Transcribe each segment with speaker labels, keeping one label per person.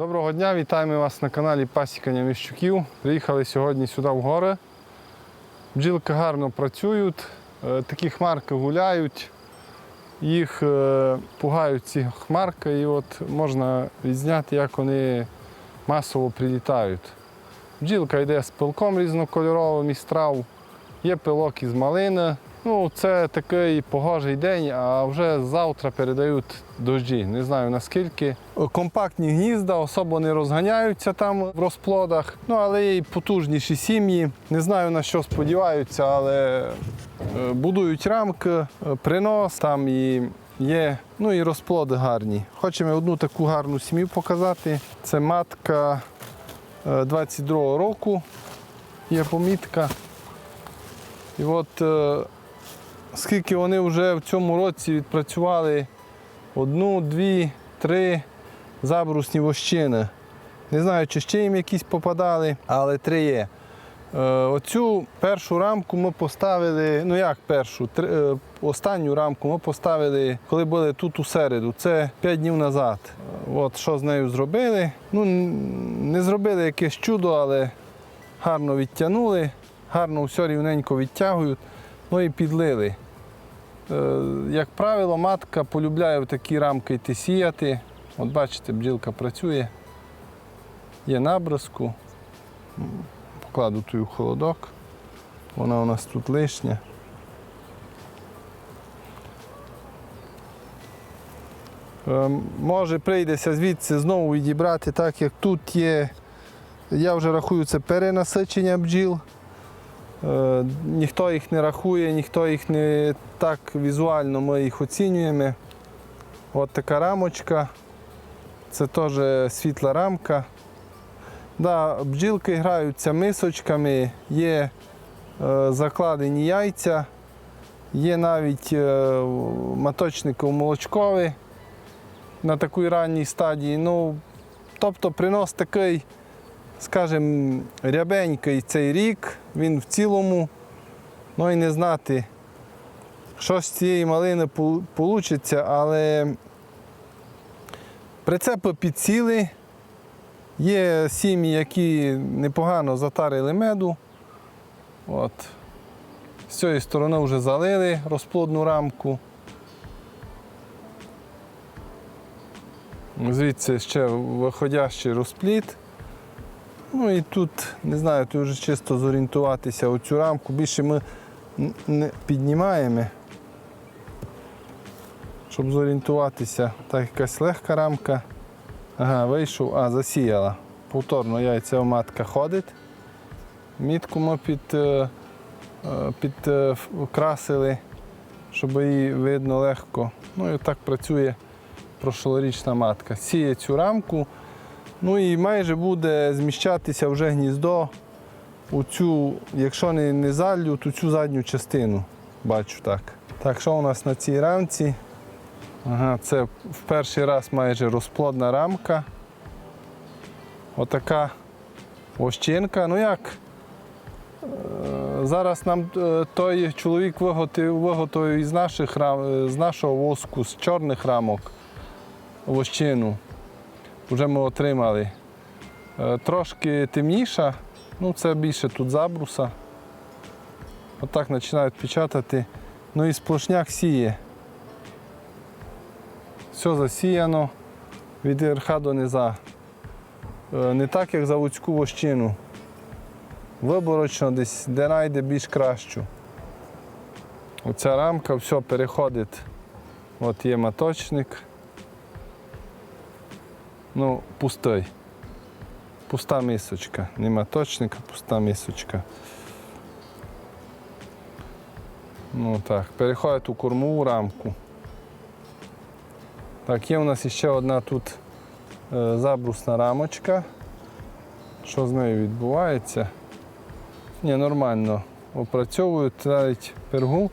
Speaker 1: Доброго дня, вітаємо вас на каналі Пасікання Міщуків. Приїхали сьогодні сюди в гори. Бджілки гарно працюють, е, такі хмарки гуляють, їх е, пугають ці хмарки і от можна відзняти, як вони масово прилітають. Бджілка йде з пилком різнокольоровим із трав, є пилок із малини. Ну, це такий погожий день, а вже завтра передають дощі. Не знаю наскільки. Компактні гнізда особо не розганяються там в розплодах. Ну, але й потужніші сім'ї. Не знаю на що сподіваються, але е, будують рамки, е, принос там і є. Ну і розплоди гарні. Хочемо одну таку гарну сім'ю показати. Це матка е, 22-го року. Є помітка. І от е, скільки вони вже в цьому році відпрацювали одну, дві, три забрусні вощини. Не знаю, чи ще їм якісь попадали, але три є. Е, Оцю першу рамку ми поставили, ну як першу, три- е, останню рамку ми поставили, коли були тут у середу. Це 5 днів назад. От що з нею зробили. Ну, не зробили якесь чудо, але гарно відтягнули, гарно все рівненько відтягують, ну і підлили. Е, Як правило, матка полюбляє в такі рамки йти сіяти. От бачите, бджілка працює, є набризку. Покладу ту холодок. Вона у нас тут лишня. Е, Може прийдеться звідси знову відібрати, так як тут є, я вже рахую, це перенасичення бджіл. Е, Ніхто їх не рахує, ніхто їх не так візуально ми їх оцінюємо. От така рамочка. Це теж світла рамка. Да, бджілки граються мисочками, є е, закладені яйця, є навіть е, маточники молочкові на такій ранній стадії. Ну, тобто принос такий, скажімо, рябенький цей рік, він в цілому, ну і не знати, що з цієї малини вийде, але прицепи підсіли. Є сім'ї, які непогано затарили меду. От. З цієї сторони вже залили розплодну рамку. Звідси ще виходящий розплід. Ну і тут, не знаю, тут вже чисто зорієнтуватися оцю рамку. Більше ми не піднімаємо, щоб зорієнтуватися. Так, якась легка рамка. Ага, вийшов, а, засіяла. Повторно яйцева матка ходить. Мітку ми під, е, е, підкрасили, щоб її видно легко. Ну і так працює прошлорічна матка. Сіє цю рамку. Ну і майже буде зміщатися вже гніздо у цю, якщо не, не залю, то цю задню частину. Бачу так. Так, що у нас на цій рамці? Ага, це в перший раз майже розплодна рамка. Отака ощинка. Ну як? е, Зараз нам е, той чоловік виготовив, виготовив із наших е, з нашого воску, з чорних рамок вощину. Вже ми отримали. Е, Трошки темніша, ну це більше тут забруса. Отак починають печатати. Ну і сплошняк сіє. Все засіяно від верха до низа. Е, Не так, як заводську вощину. Виборочно десь, де знайде більш кращу. Оця рамка все переходить. От є маточник. Ну, пустий. Пуста мисочка. Не маточник, а пуста мисочка. Ну так, переходить у кормову рамку. Так, є у нас ще одна тут е, забрусна рамочка. Що з нею відбувається? Ні, нормально. Опрацьовують навіть пергу.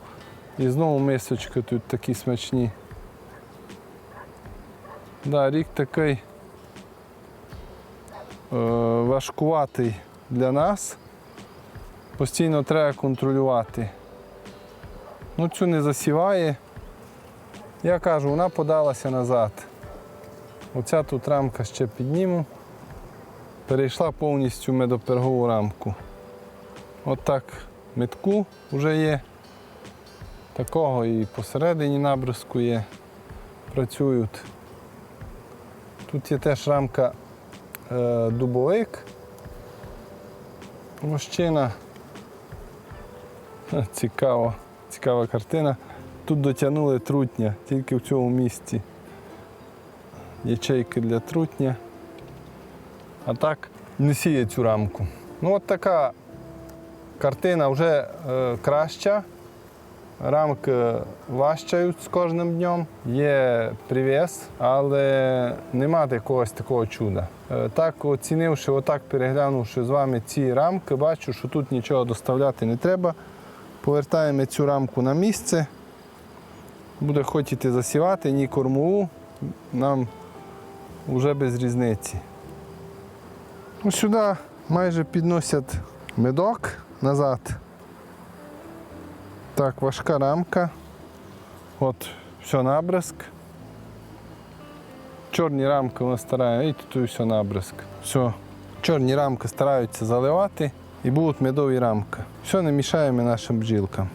Speaker 1: І знову мисочки тут такі смачні. Да, рік такий важкуватий для нас. Постійно треба контролювати. Ну, цю не засіває. Я кажу, вона подалася назад. Оця тут рамка ще підніму. перейшла повністю медопергову рамку. От так метку вже є. Такого і посередині набризку є. Працюють. Тут є теж рамка е, дубовик. Вощина. Цікаво, цікава картина. Тут дотягнули трутня тільки в цьому місці. Ячейки для трутня. А так не сіє цю рамку. Ну от така картина вже е, краща. Рамки важчають з кожним днем. Є привіс, але нема якогось такого чуда. Е, Так, оцінивши, отак переглянувши з вами ці рамки, бачу, що тут нічого доставляти не треба. Повертаємо цю рамку на місце. Буде хотіти засівати, ні кормову, нам вже без різниці. Ну, сюди майже підносять медок назад. Так, важка рамка. От, все набризк. Чорні рамки ми стараємо, і тут все набризк. Все. Чорні рамки стараються заливати і будуть медові рамки. Все не мішаємо нашим бджілкам.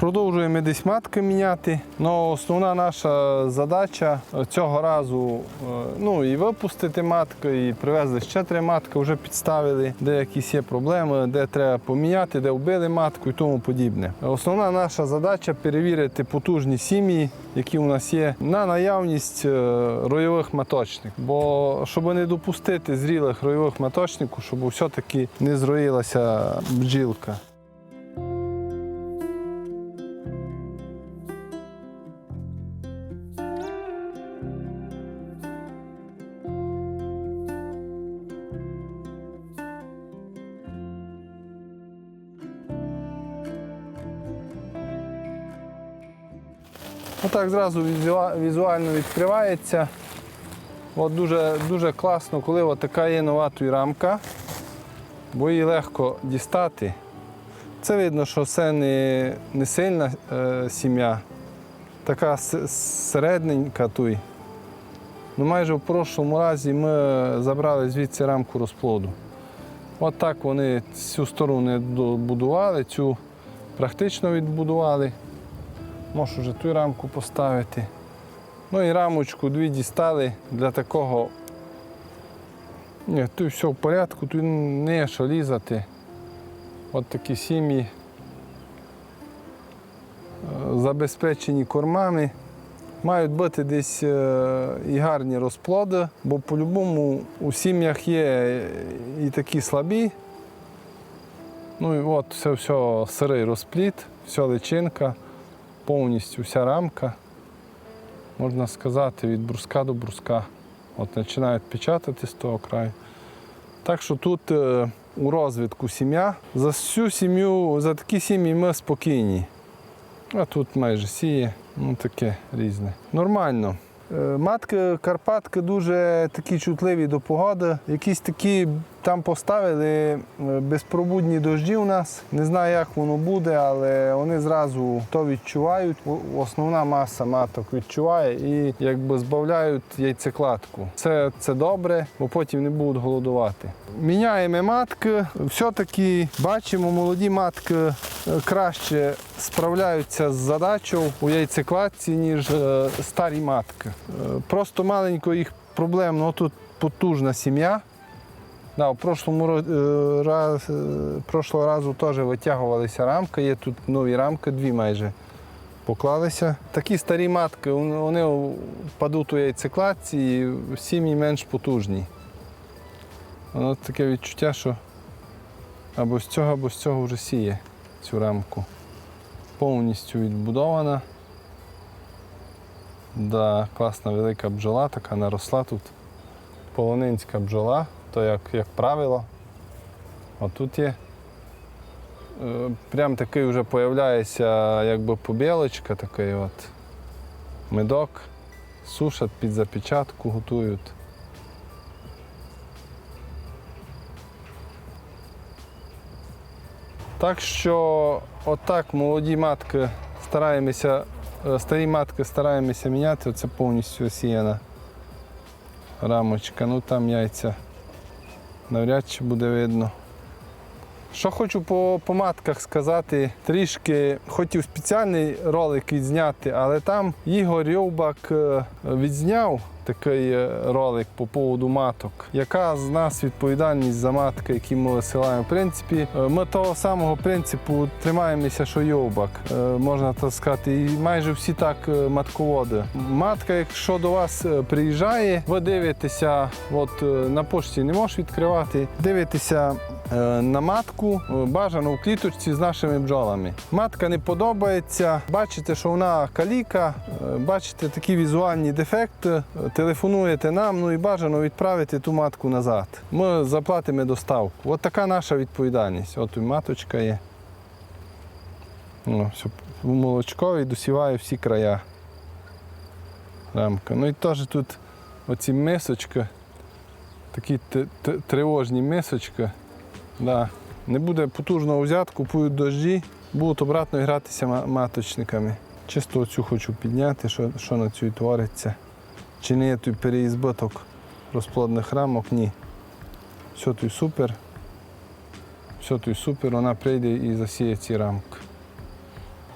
Speaker 1: Продовжуємо десь матки міняти. але основна наша задача цього разу е, ну, і випустити матки, і привезли ще три матки, вже підставили, де якісь є проблеми, де треба поміняти, де вбили матку і тому подібне. Основна наша задача перевірити потужні сім'ї, які у нас є, на наявність е, ройових маточник. Бо щоб не допустити зрілих ройових маточників, щоб все-таки не зроїлася бджілка. Отак зразу візуально відкривається. От дуже, дуже класно, коли от така є нова рамка, бо її легко дістати. Це видно, що це не, не сильна е, сім'я, така середненька туй. Ну, майже в прошлому разі ми забрали звідси рамку розплоду. От так вони цю сторону не добудували, цю практично відбудували. Можу вже ту рамку поставити. Ну і рамочку дві дістали для такого. Ні, тут все в порядку, тут не є що лізати. От такі сім'ї е, забезпечені кормами. Мають бути десь е, і гарні розплоди, бо по-любому у сім'ях є і такі слабі. Ну і от це все сирий розпліт, вся личинка повністю вся рамка, можна сказати, від бруска до бруска. От починають печатати з того краю. Так що тут е, у розвитку сім'я. За всю сім'ю, за такі сім'ї ми спокійні. А тут майже сіє, ну таке різне. Нормально. Е, Матки Карпатки дуже такі чутливі до погоди. Якісь такі там поставили е, безпробудні дожді у нас. Не знаю, як воно буде, але вони зразу то відчувають. Основна маса маток відчуває і якби збавляють яйцекладку. Це, це добре, бо потім не будуть голодувати. Міняємо матки. Все-таки бачимо, молоді матки е, краще справляються з задачею у яйцекладці, ніж е, старі матки. Просто маленько їх проблем, ну тут потужна сім'я. Да, в прошлому е, раз, е, прошлого разу теж витягувалися рамки, є тут нові рамки, дві майже поклалися. Такі старі матки, вони впадуть у яйцекладці і сім'ї менш потужні. Воно таке відчуття, що або з цього, або з цього вже сіє цю рамку. Повністю відбудована. Да, класна велика бджола, така наросла тут. Полонинська бджола, то як, як правило. Отут є. Е, Прям такий вже появляється якби побілочка, такий от медок, сушать під запечатку, готують. Так що отак молоді матки стараємося, е, старі матки стараємося міняти, оце повністю осіяна рамочка. Ну там яйця навряд чи буде видно. Що хочу по, по матках сказати, трішки хотів спеціальний ролик відзняти, але там Ігор Йовбак е, відзняв такий е, ролик по поводу маток. Яка з нас відповідальність за матки, які ми висилаємо? В принципі, е, ми того самого принципу тримаємося, що Йовбак, е, можна так сказати, і майже всі так матководи. Матка, якщо до вас приїжджає, ви дивитеся, от на пошті не можеш відкривати, дивитеся на матку, е, бажано в кліточці з нашими бджолами. Матка не подобається, бачите, що вона каліка, е, бачите такі візуальні дефекти, е, телефонуєте нам, ну і бажано відправити ту матку назад. Ми заплатимо доставку. От така наша відповідальність. От і маточка є. Ну, молочковий досіває всі края. Рамка. Ну і теж тут оці мисочки, такі тривожні мисочки. Да. Не буде потужного взят, купують дожді, будуть обратно гратися ма- маточниками. Чисто оцю хочу підняти, що, що на цій твориться. Чи не є той переізбиток розплодних рамок? Ні. Все тут супер. Все тут супер, вона прийде і засіє ці рамки.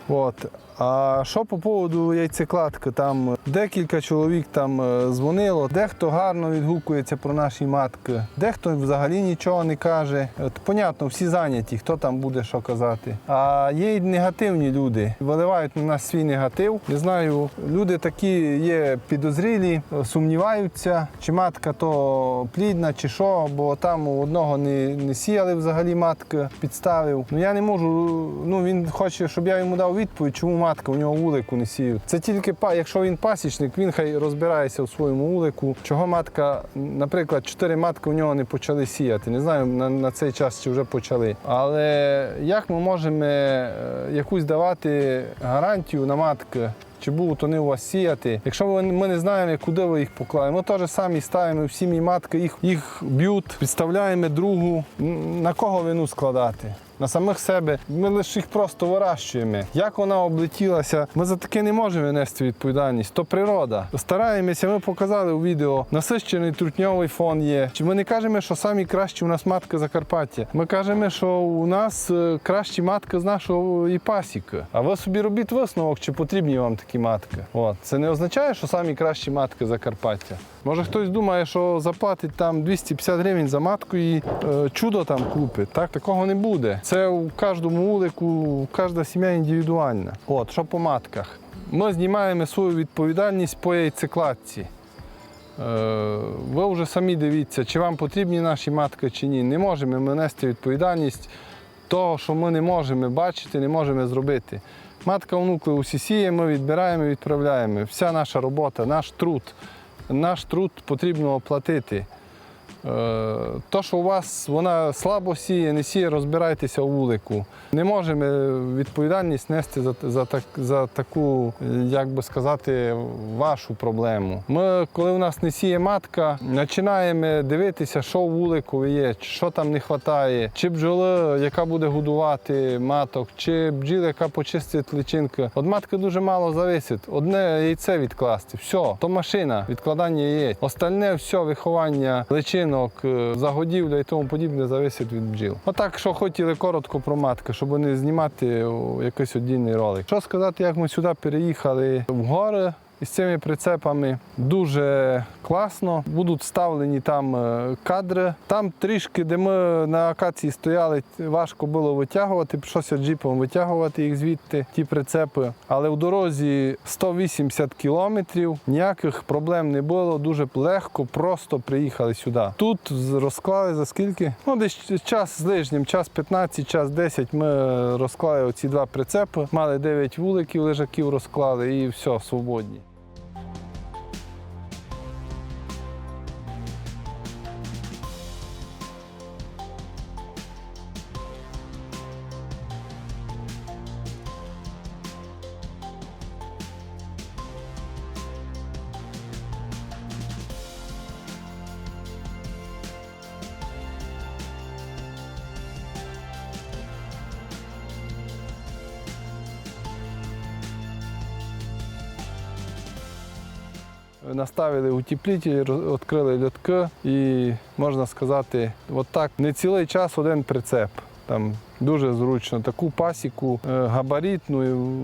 Speaker 1: От. А що по поводу яйцекладки? Там декілька чоловік там е, дзвонило, дехто гарно відгукується про наші матки, дехто взагалі нічого не каже. От, понятно, всі зайняті, хто там буде що казати. А є й негативні люди, виливають на нас свій негатив. Не знаю, люди такі є підозрілі, е, сумніваються, чи матка то плідна, чи що, бо там у одного не, не сіяли взагалі матки, підставив. Ну я не можу. Ну він хоче, щоб я йому дав відповідь, чому матка у нього вулику не сіють. Це тільки па, якщо він пасічник, він хай розбирається у своєму вулику. Чого матка, наприклад, чотири матки у нього не почали сіяти. Не знаю на, на цей час чи вже почали. Але як ми можемо е, якусь давати гарантію на матки? Чи будуть вони у вас сіяти? Якщо ми, не знаємо, куди ви їх поклали, ми теж самі ставимо в сім'ї матки, їх, їх б'ють, підставляємо другу. На кого вину складати? На самих себе ми лише їх просто вирощуємо. Як вона облетілася, ми за таке не можемо нести відповідальність. То природа. Стараємося, ми показали у відео. Насищений трутньовий фон є. Чи ми не кажемо, що самі кращі у нас матки Закарпаття? Ми кажемо, що у нас е, кращі матки з нашого і пасіки. А ви собі робіть висновок, чи потрібні вам такі матки. От це не означає, що самі кращі матки Закарпаття. Може хтось думає, що заплатить там 250 гривень за матку і е, чудо там купить. Так такого не буде. Це у кожному вулику, кожна сім'я індивідуальна. От що по матках. Ми знімаємо свою відповідальність по яйцекладці. Е, Ви вже самі дивіться, чи вам потрібні наші матки, чи ні. Не можемо ми нести відповідальність того, що ми не можемо бачити, не можемо зробити. Матка онукли усі сіємо, відбираємо і відправляємо. Вся наша робота, наш труд. Наш труд потрібно оплатити. Е, То, що у вас вона слабо сіє, не сіє, розбирайтеся у вулику. Не можемо відповідальність нести за, за, так, за таку, як би сказати, вашу проблему. Ми, коли у нас не сіє матка, починаємо дивитися, що у вулику є, що там не вистачає, чи бджоли, яка буде годувати маток, чи бджіл, яка почистить личинки. От матки дуже мало зависить. Одне яйце відкласти. Все, то машина, відкладання яєць. Остальне все виховання личинок, е, загодівля і тому подібне зависить від бджіл. Отак, що хотіли коротко про матки, щоб не знімати якийсь одільний ролик. Що сказати, як ми сюди переїхали в гори. Із цими прицепами дуже класно. Будуть вставлені там е, кадри. Там трішки, де ми на акації стояли, важко було витягувати. Прийшлося джипом витягувати їх звідти, ті прицепи. Але в дорозі 180 кілометрів, ніяких проблем не було. Дуже легко, просто приїхали сюди. Тут розклали за скільки? Ну, десь час з лижнім, час 15, час 10 ми розклали оці два прицепи. Мали 9 вуликів, лежаків розклали і все, свободні. Наставили утеплітель, відкрили льотки і можна сказати, от так не цілий час один прицеп. Там дуже зручно. Таку пасіку е, габаритну.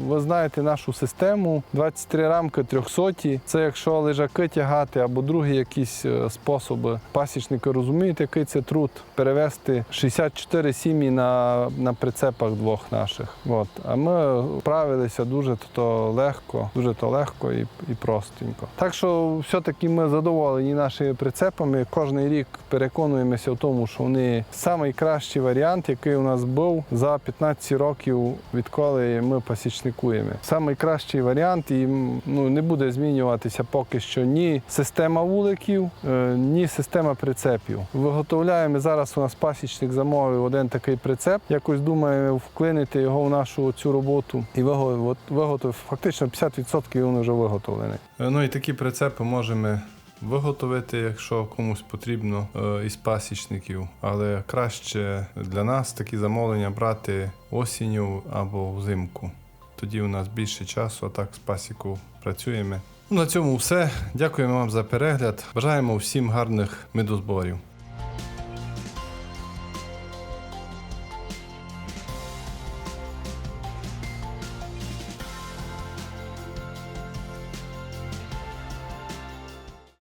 Speaker 1: Ви знаєте нашу систему. 23 рамки 300. Це якщо лежаки тягати або другі якісь е, способи. Пасічники розуміють, який це труд перевезти 64 сім'ї на, на прицепах двох наших. От. А ми справилися дуже то легко, дуже то легко і, і простенько. Так що все-таки ми задоволені нашими прицепами. Кожний рік переконуємося в тому, що вони найкращий варіант, який у нас був за 15 років, відколи ми пасічникуємо. Найкращий варіант і ну, не буде змінюватися поки що ні система вуликів, е, ні система прицепів. Виготовляємо зараз. У нас пасічник замовив один такий прицеп. Якось думаємо вклинити його в нашу цю роботу і виго- виготовив. Фактично 50% він вже виготовлений. Ну і такі прицепи можемо виготовити, якщо комусь потрібно е, із пасічників, але краще для нас такі замовлення брати осінню або взимку. Тоді у нас більше часу, а так з пасіку працюємо. Ну, на цьому все. Дякуємо вам за перегляд. Бажаємо всім гарних медозборів.